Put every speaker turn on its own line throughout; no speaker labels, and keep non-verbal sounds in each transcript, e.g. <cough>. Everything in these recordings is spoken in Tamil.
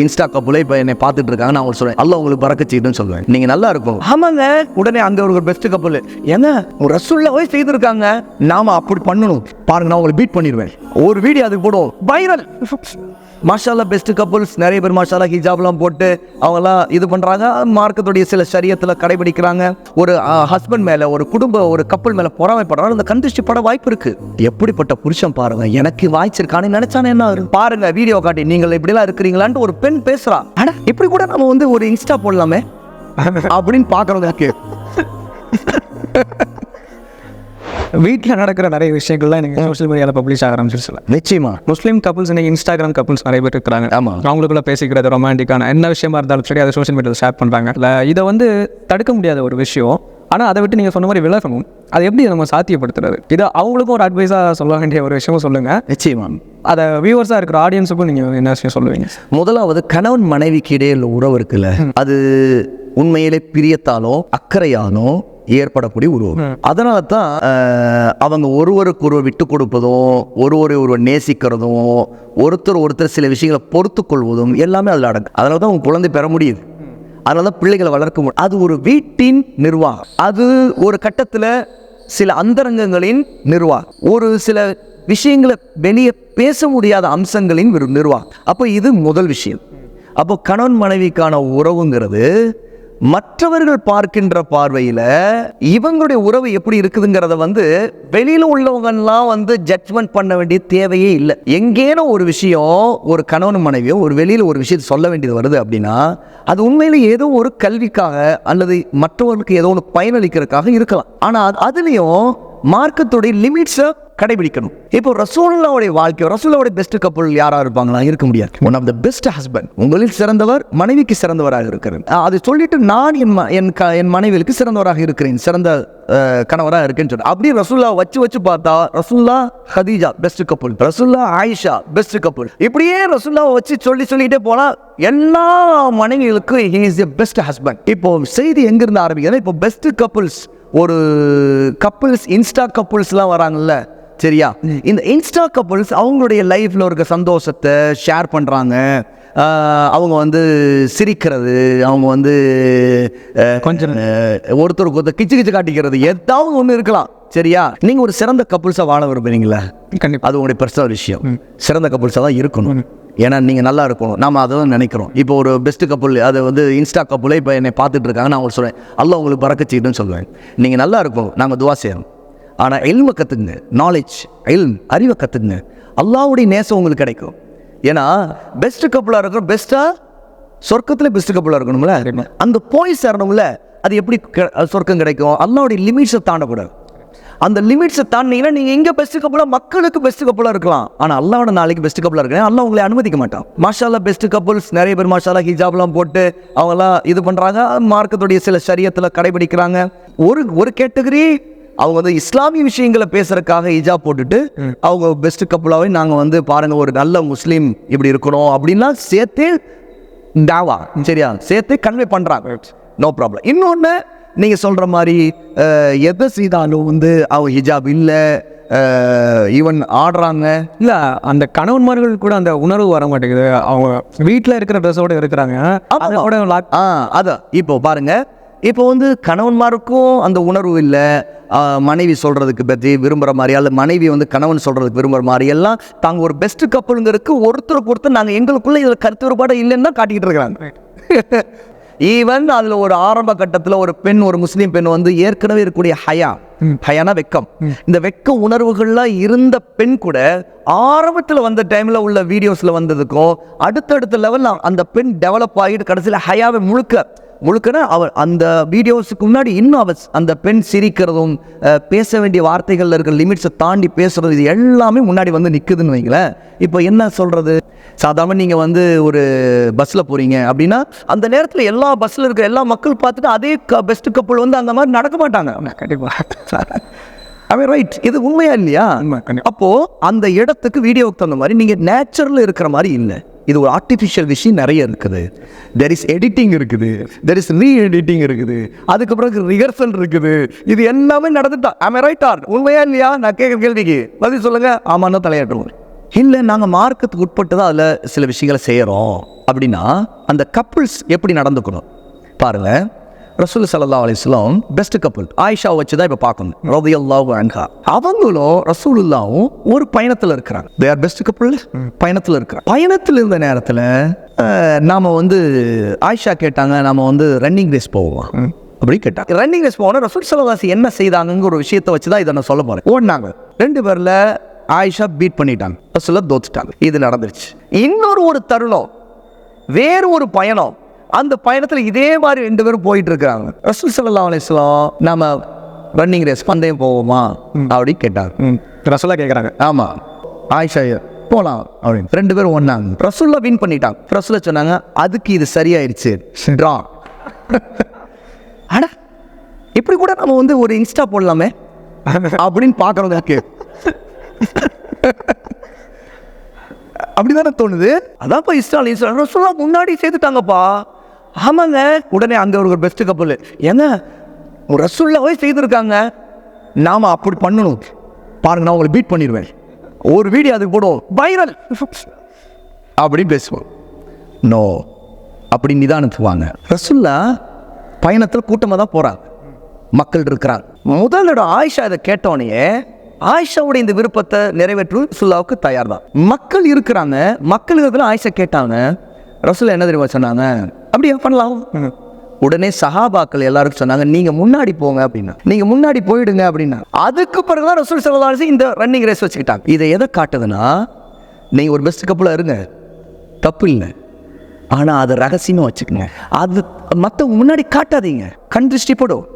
இன்ஸ்டா கப்புல இப்போ என்னை பார்த்துட்டு இருக்காங்க. நான் உங்களுக்கு சொல்றேன் அல்ல உங்களுக்கு பறக்க செய்யுன்னு சொல்லுவேன். நீங்க நல்லா இருக்கும். ஆமாங்க. உடனே அங்க ஒரு பெஸ்ட் கப்பல் ஏங்க ஒரு ரசூல்லாவே செய்திருக்காங்க. நாம அப்படி பண்ணணும். பாருங்க நான் உங்களை பீட் பண்ணிடுவேன். ஒரு வீடியோ அதுக்கு போடுவோம். வைரல் மாஷால்லா பெஸ்ட் கப்புள்ஸ் நிறைய பேர் மாஷால்லா ஹிஜாப்லாம் போட்டு அவங்கெல்லாம் இது பண்றாங்க. மார்க்கத்துடைய சில சரியத்துல கடைபிடிக்கிறாங்க. ஒரு ஹஸ்பண்ட் மேல ஒரு குடும்ப ஒரு கப்பல் மேல பொறாமைப்படுறாங்க. அந்த கண்டிஷ்டி பட வாய்ப்பு இருக்கு. எப்படிப்பட்ட புருஷன் பாருங்க எனக்கு வாய்ச்சிருக்கானு நினைச்சானே என்ன ஆகுது? பாருங்க வீடியோ காட்டி நீங்கள் இப்படிலாம் இருக்கிறீங்களான்ட்டு ஒரு பெண் பேசுறா. அட இப்படி கூட நம்ம வந்து ஒரு இன்ஸ்டா போடலாமே? <laughs> அப்படின்னு பாக்குறவங்க <laughs>
வீட்டில் நடக்கிற நிறைய விஷயங்கள்லாம் எனக்கு சோஷியல் மீடியாவில் பப்ளிஷ் ஆக ஆரம்பிச்சிருச்சுல
நிச்சயமா.
முஸ்லீம் கப்புள்ஸ் இன்னைக்கு இன்ஸ்டாகிராம் கப்புள்ஸ் நிறைய பேர் இருக்கிறாங்க.
ஆமா.
அவங்களுக்குள்ள பேசிக்கிறது ரொமான்டிக்கான என்ன விஷயமா இருந்தாலும் சரி அதை சோஷியல் மீடியாவில் ஷேர் பண்ணுறாங்க இல்லை இதை வந்து தடுக்க முடியாத ஒரு விஷயம். ஆனால் அதை விட்டு நீங்கள் சொன்ன மாதிரி விலகணும். அதை எப்படி நம்ம சாத்தியப்படுத்துறது? இதை அவங்களுக்கும் ஒரு அட்வைஸாக சொல்ல வேண்டிய ஒரு விஷயமும் சொல்லுங்கள்
நிச்சயமா.
அதை வியூவர்ஸாக இருக்கிற ஆடியன்ஸுக்கும் நீங்கள் என்ன விஷயம் சொல்லுவீங்க?
முதலாவது கணவன் மனைவிக்கு இடையே உள்ள உறவு இருக்குல்ல. அது உண்மையிலே பிரியத்தாலோ அக்கறையானோ ஏற்படக்கூடிய உறவு அதனால தான் அவங்க ஒருவருக்கு ஒருவர் விட்டு கொடுப்பதும் ஒருவரை ஒருவர் நேசிக்கிறதும் ஒருத்தர் ஒருத்தர் சில விஷயங்களை பொறுத்து கொள்வதும் எல்லாமே அதில் அடங்கும். அதனால தான் உங்க குழந்தை பெற முடியுது. அதனால தான் பிள்ளைகளை வளர்க்க முடியும். அது ஒரு வீட்டின் நிர்வாகம். அது ஒரு கட்டத்தில் சில அந்தரங்கங்களின் நிர்வாகம். ஒரு சில விஷயங்களை வெளியே பேச முடியாத அம்சங்களின் நிர்வாகம். அப்போ இது முதல் விஷயம். அப்போ கணவன் மனைவிக்கான உறவுங்கிறது மற்றவர்கள் பார்க்கின்ற பார்வையில் இவங்களுடைய உறவு எப்படி இருக்குதுங்கிறத வந்து வெளியில் உள்ளவங்கெல்லாம் வந்து ஜட்ஜ்மெண்ட் பண்ண வேண்டிய தேவையே இல்லை. எங்கேனும் ஒரு விஷயம் ஒரு கணவன் மனைவியோ ஒரு வெளியில் ஒரு விஷயத்தை சொல்ல வேண்டியது வருது அப்படின்னா அது உண்மையில் ஏதோ ஒரு கல்விக்காக அல்லது மற்றவர்களுக்கு ஏதோ ஒன்று பயனளிக்கிறதுக்காக இருக்கலாம். ஆனால் அதுலேயும் மார்க்கத்துடைய லிமிட்ஸை கடைபிடிக்கணும். இப்போ ரசூல்லாவுடைய வாழ்க்கை ரசூல்லாவுடைய பெஸ்ட் கப்பல் யாரா இருப்பாங்களா? இருக்க முடியாது. One of the best husband உங்களில் சிறந்தவர் மனைவிக்கு சிறந்தவராக இருக்கிறேன். அது அதை சொல்லிட்டு நான் என் ம- என் க என் மனைவிக்கு சிறந்தவராக இருக்கிறேன். சிறந்த கணவராக இருக்கேன்னு சொல்றேன் அப்படியே ரசூல்லா வச்சு வச்சு பார்த்தா ரசூல்லா ஹதீஜா பெஸ்ட் கப்பல் ரசூல்லா ஆயிஷா பெஸ்ட் கப்பல் இப்படியே ரசூல்லாவை வச்சு சொல்லி சொல்லிட்டே போனால் எல்லா மனைவிகளுக்கும் he is a best husband இப்போ செய்தி எங்கிருந்து ஆரம்பிக்கிறது இப்போ பெஸ்ட் கப்புல்ஸ் ஒரு கப்புள்ஸ் இன்ஸ்டா கப்புள்ஸ்லாம் வராங்கல்ல சரியா? இந்த இன்ஸ்டா கப்புள்ஸ் அவங்களுடைய லைஃப்பில் இருக்க சந்தோஷத்தை ஷேர் பண்ணுறாங்க அவங்க வந்து சிரிக்கிறது அவங்க வந்து
கொஞ்சம்.
ஒருத்தருக்கு ஒருத்தர் கிச்சு கிச்சு காட்டிக்கிறது ஏதாவது ஒன்று இருக்கலாம் சரியா? நீங்கள் ஒரு சிறந்த கப்புள்ஸாக வாழ விரும்புறீங்களா?
கண்டிப்பாக
அது உங்களுடைய பர்சனல் விஷயம். சிறந்த கப்புள்ஸாக தான் இருக்கணும். ஏன்னா நீங்கள் நல்லா இருக்கணும். நாம அதை தான் நினைக்கிறோம். இப்போ ஒரு பெஸ்ட் கப்புள் அது வந்து இன்ஸ்டா கப்புளே இப்போ என்னை பார்த்துட்டு இருக்காங்க நான் உங்களுக்கு சொல்கிறேன் அல்லாஹ் உங்களுக்கு பறக்க செய்யணும்னு சொல்லுவேன். நீங்கள் நல்லா இருக்கணும். நாங்கள் துவா செய்யணும். ஆனால் எல்மை கற்றுக்குங்க நாலேஜ் எல்ம் அறிவை கற்றுக்குங்க அல்லாஹ்வுடைய நேசம் உங்களுக்கு கிடைக்கும். ஏன்னா பெஸ்ட் கப்புளாக இருக்கிறோம் பெஸ்ட்டாக சொர்க்கத்தில் பெஸ்ட் கப்புளாக இருக்கணும்ல? அங்கே போய் சேரணும்ல? அது எப்படி சொர்க்கம் கிடைக்கும்? அல்லாவுடைய லிமிட்ஸை தாண்டக்கூடாது. அந்த லிமிட்ஸை தாண்டினீங்கன்னா நீங்கள் எங்கே பெஸ்ட் கப்பலாக மக்களுக்கு பெஸ்ட் கப்பலாக இருக்கலாம். ஆனால் அல்லாவோட நாளைக்கு பெஸ்ட் கப்பலாக இருக்கேன் அல்லாஹ் உங்களை அனுமதிக்க மாட்டான். மாஷால்லா பெஸ்ட் கப்புள்ஸ் நிறைய பேர் மாஷால்லா ஹிஜாப்லாம் போட்டு அவங்கெல்லாம் இது பண்ணுறாங்க மார்க்கத்துடைய சில சரியத்தில் கடைபிடிக்கிறாங்க. ஒரு ஒரு கேட்டகரி அவங்க வந்து இஸ்லாமிய விஷயங்களை பேசுறதுக்காக ஹிஜாப் போட்டுட்டு அவங்க பெஸ்ட் கப்பலாகவே நாங்கள் வந்து பாருங்க ஒரு நல்ல முஸ்லீம் இப்படி இருக்கணும் அப்படின்லாம் சேர்த்தே தாவா சரியா? சேர்த்து கன்வே பண்ணுறாங்க நோ ப்ராப்ளம் இன்னொன்று நீங்கள் சொல்கிற மாதிரி எதை செய்தாலும் வந்து அவங்க ஹிஜாப் இல்லை ஈவன் ஆடுறாங்க.
இல்லை அந்த கணவன்மார்கள் கூட அந்த உணர்வு வர மாட்டேங்குது. அவங்க வீட்டில் இருக்கிற ட்ரெஸ்ஸோட இருக்கிறாங்க. அதோட
ஆ அதான் இப்போ பாருங்க. இப்போ வந்து கணவன்மாருக்கும் அந்த உணர்வு இல்லை. மனைவி சொல்கிறதுக்கு பற்றி விரும்புகிற மாதிரி அல்ல மனைவி வந்து கணவன் சொல்கிறதுக்கு விரும்புகிற மாதிரி எல்லாம் தாங்க ஒரு பெஸ்ட் கப்பலுங்கிறதுக்கு ஒருத்தருக்கு ஒருத்தர் நாங்கள் எங்களுக்குள்ளே இதில் கருத்து வேறுபாடு இல்லைன்னு தான் காட்டிக்கிட்டு இருக்கிறாங்க. <laughs> ஈவன் அதில் ஒரு ஆரம்ப கட்டத்தில் ஒரு பெண் ஒரு முஸ்லீம் பெண் வந்து ஏற்கனவே இருக்கக்கூடிய ஹயா ஹயானா வெக்கம். இந்த வெக்க உணர்வுகள்லாம் இருந்த பெண் கூட ஆரம்பத்தில் வந்த டைமில் உள்ள வீடியோஸில் வந்ததுக்கும் அடுத்தடுத்த லெவலில் அந்த பெண் டெவலப் ஆகிட்டு கடைசியில் ஹயாவை முழுக்க முழுக்கனா அவள் அந்த வீடியோஸுக்கு முன்னாடி இன்னும் அவ அந்த பெண் சிரிக்கிறதும் பேச வேண்டிய வார்த்தைகளில் இருக்கிற லிமிட்ஸை தாண்டி பேசுறது இது எல்லாமே முன்னாடி வந்து நிற்குதுன்னு வைங்களேன். இப்போ என்ன சொல்கிறது சாதாரண நீங்கள் வந்து ஒரு பஸ்ஸில் போகிறீங்க அப்படின்னா அந்த நேரத்தில் எல்லா பஸ்ஸில் இருக்கிற எல்லா மக்கள் பார்த்துட்டு அதே க பெஸ்ட் கப்பல் வந்து அந்த மாதிரி நடக்க மாட்டாங்க.
கண்டிப்பாக
அவன் ரைட் இது உண்மையா இல்லையா?
உண்மை, கண்டிப்பா.
அப்போ அந்த இடத்துக்கு வீடியோவுக்கு தகுந்த மாதிரி நீங்க நேச்சுரல் இருக்கிற மாதிரி இல்லை. இது ஒரு ஆர்டிஃபிஷியல் விஷயம் நிறைய இருக்குது. தெர் இஸ் எடிட்டிங் இருக்குது. தெர் இஸ் ரீ எடிட்டிங் இருக்குது. அதுக்கப்புறம் ரிஹர்சல் இருக்குது. இது எல்லாமே நடந்துட்டான் ஆமே ரைட் ஆர் உண்மையா இல்லையா? நான் கேட்குற கேள்விக்கு. பதில் சொல்லுங்கள் ஆமான்னா தலையாட்டுவோம். இல்லை நாங்கள் மார்க்கத்துக்கு உட்பட்டு தான் அதில் சில விஷயங்களை செய்கிறோம் அப்படின்னா அந்த கப்புள்ஸ் எப்படி நடந்துக்கணும்? பாருங்கள் ரசூல் சல்லா அலிஸ்லாம் பெஸ்ட் கப்பல் ஆயிஷா வச்சு தான் இப்போ பார்க்கணும் ரதியல்லாஹு அன்ஹா அவங்களும் ரசூலுல்லாவும் ஒரு பயணத்தில் இருக்கிறாங்க தே ஆர் பெஸ்ட் கப்புள் பயணத்தில் இருக்கிறாங்க பயணத்தில் இருந்த நேரத்தில் நாம் வந்து ஆயிஷா கேட்டாங்க நாம வந்து ரன்னிங் ரேஸ் போவோம் அப்படி கேட்டாங்க ரன்னிங் ரேஸ் போனோம் ரசூல் சலவாசி என்ன செய்தாங்கிற ஒரு விஷயத்தை வச்சு தான் இதை நான் சொல்ல போகிறேன் ஓடினாங்க ரெண்டு பேரில் ஆயிஷா பீட் பண்ணிட்டாங்க ரசூலா தோத்துட்டாங்க இது நடந்துருச்சு இன்னொரு ஒரு தருணம் வேறு ஒரு பயணம் அந்த பயணத்தில் இதே மாதிரி ரெண்டு பேரும் போயிட்டு இருக்காங்க ரசூல் சல்லா அலிஸ்லாம் நாம ரன்னிங் ரேஸ் பந்தயம் போவோமா? அப்படி கேட்டாங்க.
ம். ரசோலா கேட்குறாங்க
ஆமாம் ஆயிஷா போகலாம் அப்படின்னு. ரெண்டு பேரும் ஒன்றாங்க ரசூல்லா வின் பண்ணிட்டாங்க. ரசூல்லா சொன்னாங்க அதுக்கு இது சரியாயிருச்சு. ட்ரா அட இப்படி கூட நம்ம வந்து ஒரு இன்ஸ்டா போடலாமே? அப்படின்னு பார்க்குறவங்க கே அப்படிதானே தோணுது? அதான்ப்பா இன்ஸ்டால் இன்ஸ்டா ரசூல்லா முன்னாடி சேர்த்துட்டாங்கப்பா. ஆமாங்க. உடனே அங்கே ஒரு பெஸ்ட் கப்பல் ஏங்க ஒரு ரசூல்லாவே செய்திருக்காங்க. நாம் அப்படி பண்ணணும். பாருங்க நான் உங்களை பீட் பண்ணிடுவேன். ஒரு வீடியோ அதுக்கு போடுவோம். வைரல் அப்படின்னு பேசுவோம். நோ அப்படி நிதானத்துவாங்க. வாங்க ரசுல்லா பயணத்தில் கூட்டமாக தான் போகிறாங்க மக்கள் இருக்கிறாங்க. முதல் ஆயிஷா இதை கேட்டோடனே ஆயிஷாவுடைய இந்த விருப்பத்தை நிறைவேற்று ரசுல்லாவுக்கு தயார் தான் மக்கள் இருக்கிறாங்க. மக்கள் இருக்கிறதுல ஆயிஷா கேட்டாங்க. ரசுல்லா என்ன தெரியுமா சொன்னாங்க? அப்படியே? பண்ணலாம். உடனே சஹாபாக்கள் எல்லாருக்கும் சொன்னாங்க நீங்க முன்னாடி போங்க அப்படின்னா. நீங்க முன்னாடி போயிடுங்க அப்படின்னா. அதுக்கு பிறகுதான் ரசூல் சல்லல்லாஹு இந்த ரன்னிங் ரேஸ் வச்சுக்கிட்டாங்க. இதை எதை காட்டுதுன்னா நீங்க ஒரு பெஸ்ட் கப்பில் இருங்க. தப்பு இல்லை. ஆனால் அதை ரகசியமாக வச்சுக்கோங்க. அது மற்றவங்க முன்னாடி காட்டாதீங்க. கண் திருஷ்டி போடும்.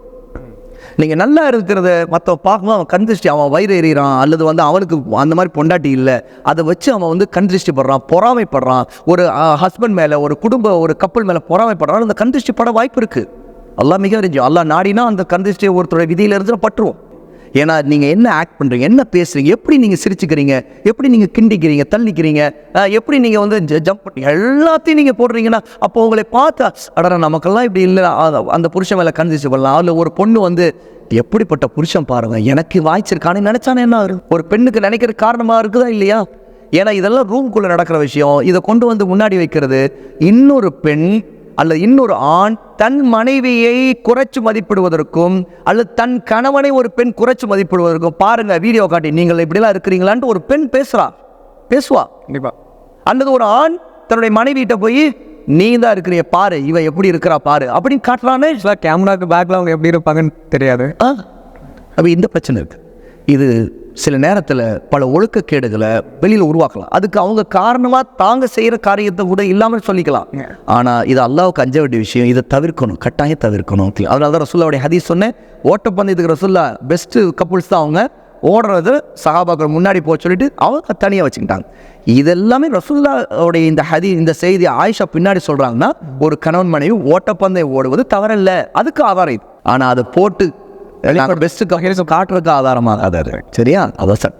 நீங்கள் நல்லா இருக்கிறத மற்ற பார்க்கும்போது அவன் கண் அவன் வயிறு எறிகிறான் அல்லது வந்து அவனுக்கு அந்த மாதிரி பொண்டாட்டி இல்லை அதை வச்சு அவன் வந்து கண் படுறான் பொறாமைப்படுறான். ஒரு ஹஸ்பண்ட் மேலே ஒரு குடும்ப ஒரு கப்பல் மேலே பொறாமைப்படுறான் அந்த கண் பட வாய்ப்பு இருக்குது எல்லாம் மிக அறிஞ்சு எல்லாம் நாடினா அந்த கண் ஒருத்தருடைய விதியிலிருந்து பட்டுருவோம் ஏன்னா நீங்கள் என்ன ஆக்ட் பண்ணுறீங்க என்ன பேசுறீங்க எப்படி நீங்கள் சிரிச்சுக்கிறீங்க எப்படி நீங்கள் கிண்டிக்கிறீங்க தள்ளிக்கிறீங்க எப்படி நீங்கள் வந்து ஜம்ப் பண்ணி எல்லாத்தையும் நீங்கள் போடுறீங்கன்னா அப்போ உங்களை பார்த்தா அடரா நமக்கெல்லாம் இப்படி இல்லை அந்த புருஷன் மேலே கண்டிச்சு பண்ணலாம் அதில் ஒரு பொண்ணு வந்து எப்படிப்பட்ட புருஷன் பாருங்க எனக்கு வாய்ச்சிருக்கானு நினச்சானே என்ன ஆகும்? ஒரு பெண்ணுக்கு நினைக்கிற காரணமாக இருக்குதா இல்லையா? ஏன்னா இதெல்லாம் ரூம்குள்ளே நடக்கிற விஷயம். இதை கொண்டு வந்து முன்னாடி வைக்கிறது இன்னொரு பெண் அல்லது இன்னொரு ஆண் தன் மனைவியை குறைச்சு மதிப்பிடுவதற்கும் அல்லது தன் கணவனை ஒரு பெண் குறைச்சு மதிப்பிடுவதற்கும் பாருங்க வீடியோ காட்டி நீங்கள் இப்படிலாம் இருக்கிறீங்களான்ட்டு ஒரு பெண் பேசுறா பேசுவா.
கண்டிப்பாக
அல்லது ஒரு ஆண் தன்னுடைய மனைவிட்ட போய் நீ தான் இருக்கிறிய பாரு இவ எப்படி இருக்கிறா பாரு அப்படின்னு காட்டுறானே.
கேமராக்கு பேக்கில் அவங்க எப்படி இருப்பாங்கன்னு தெரியாது.
ஆ. அப்போ இந்த பிரச்சனை இருக்கு. இது சில நேரத்தில் பல ஒழுக்கக்கேடுகளை வெளியில் உருவாக்கலாம். அதுக்கு அவங்க காரணமாக தாங்க செய்கிற காரியத்தை கூட இல்லாமல் சொல்லிக்கலாம். ஆனால் இது அல்லாவுக்கு அஞ்ச வேண்டிய விஷயம் இதை தவிர்க்கணும் கட்டாயம் தவிர்க்கணும். அதனால தான் ரசுல்லாவுடைய ஹதீஸ் சொன்னேன் ஓட்டப்பந்தயத்துக்கு ரசுல்லா பெஸ்ட்டு கப்புள்ஸ் தான் அவங்க. ஓடுறது சஹாபாக்கள் முன்னாடி போக சொல்லிட்டு அவங்க தனியாக வச்சுக்கிட்டாங்க. இதெல்லாமே ரசுல்லாவுடைய இந்த ஹதி இந்த செய்தி ஆயிஷா பின்னாடி சொல்கிறாங்கன்னா ஒரு கணவன் மனைவி ஓட்டப்பந்தயம் ஓடுவது தவறல்ல. அதுக்கு ஆதாரம் இது. ஆனால் அதை போட்டு பெஸ்ட்டு காட்டுறதுக்கு ஆதாரமாகாது அது சரியா? அதான் சட்டம்.